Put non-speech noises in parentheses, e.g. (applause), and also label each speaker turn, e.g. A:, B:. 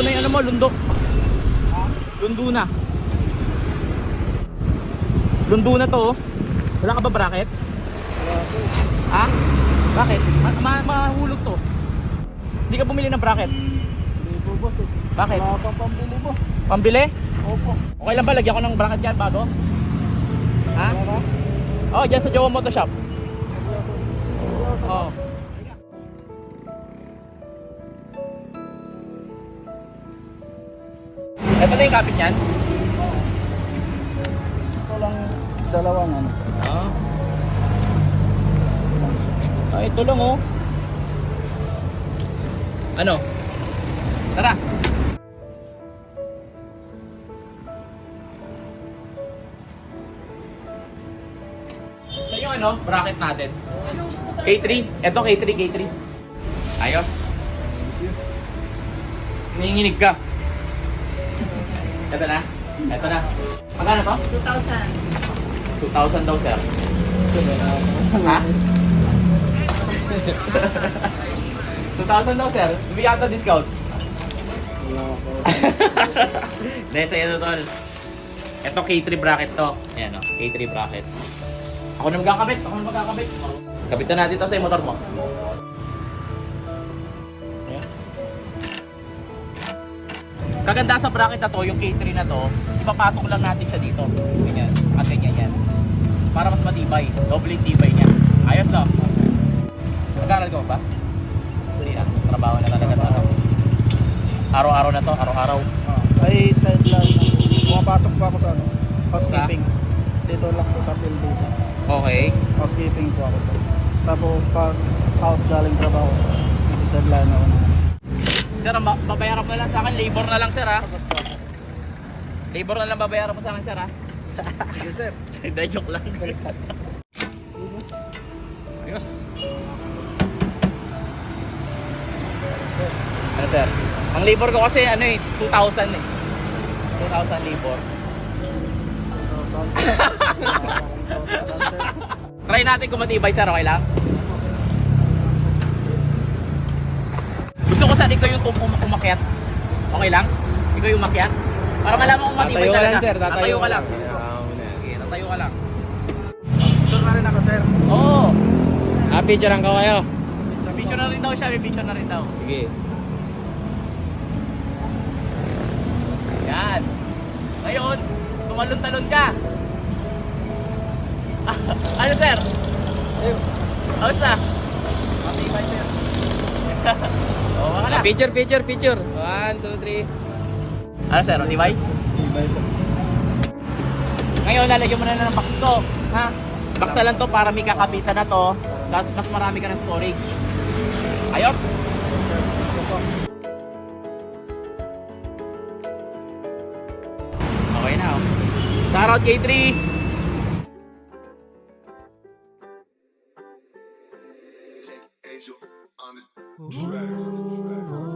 A: na yung ano mo, lundo. Lundo na. Lundo na to. oh. Wala ka ba bracket? Ha? Bakit? Ma ma mahulog to. Hindi ka bumili ng bracket.
B: Hindi po boss eh.
A: Bakit?
B: Wala pang pambili boss.
A: Pambili?
B: Opo.
A: Okay lang ba? Lagyan ko ng bracket yan bago? Ha?
B: Wala?
A: Oh, dyan sa Jowa Moto Shop. Oh. Ito na yung kapit niyan?
B: Ito lang dalawang ano.
A: Ah. Ah, ito lang oh. Ano? Tara. Ito yung ano, bracket natin. K3. Ito K3, K3. Ayos. Nanginginig ka. Ito na. Ito na. Magkano to?
C: 2,000.
A: 2,000 daw, sir. Ha? 2,000 daw, sir. Hindi yata discount. (laughs) Hindi, sa'yo to, tol. Ito, K3 bracket to. Ayan, o. K3 bracket. Ako na magkakabit. Ako na magkakabit. Kabitan natin to sa motor mo. Kaganda sa bracket na to, yung K3 na to, ipapatong lang natin siya dito. Ganyan. At ganyan yan. Para mas matibay. Doble tibay niya. Ayos no? Nag-aaral ko ba? Hindi na. Trabaho na talaga to. ano. Araw-araw na to. Araw-araw.
B: Ah, Ay, side lang. Pumapasok po ako sa ano. Housekeeping. Dito lang po sa field dito.
A: Okay.
B: Housekeeping po ako. Tapos pag out galing trabaho, dito sa ako.
A: Sir, ang ba- babayaran mo na lang sa akin. Labor na lang, sir, ha? Labor na lang babayaran mo sa akin, sir, ha?
B: Sige sir. (laughs)
A: Hindi, joke lang. Ayos. Ano, sir? Ang labor ko kasi, ano eh, 2,000 eh. 2,000 labor.
B: So, sir. (laughs)
A: Try natin kung matibay, sir, okay lang? Yung um um umakyat. Okay lang? Ikaw yung umakyat? Para malaman kung matibay
D: Tatayo ka
A: talaga.
D: lang, sir. Tatayo
A: ka lang.
D: Ah.
A: Sige, tatayo ka lang.
B: Sure ka rin ako sir.
A: Oo.
D: Ah, picture lang ko kayo.
A: Sa picture na rin daw siya, may picture na rin daw.
D: Sige.
A: Yan. Ngayon, tumalon-talon ka. (laughs) ano sir?
B: Sir,
A: How's na?
B: matibay sir. (laughs)
D: Ah, picture, picture, picture. One, two, three.
A: Ano sir? Matibay
B: po.
A: Ngayon, lalagyan mo na lang ng box to. Ha? Box na lang to para may kakapitan na to. Tapos mas marami ka ng storage. Ayos? Okay na. oh. Shoutout K3!
E: Ooh.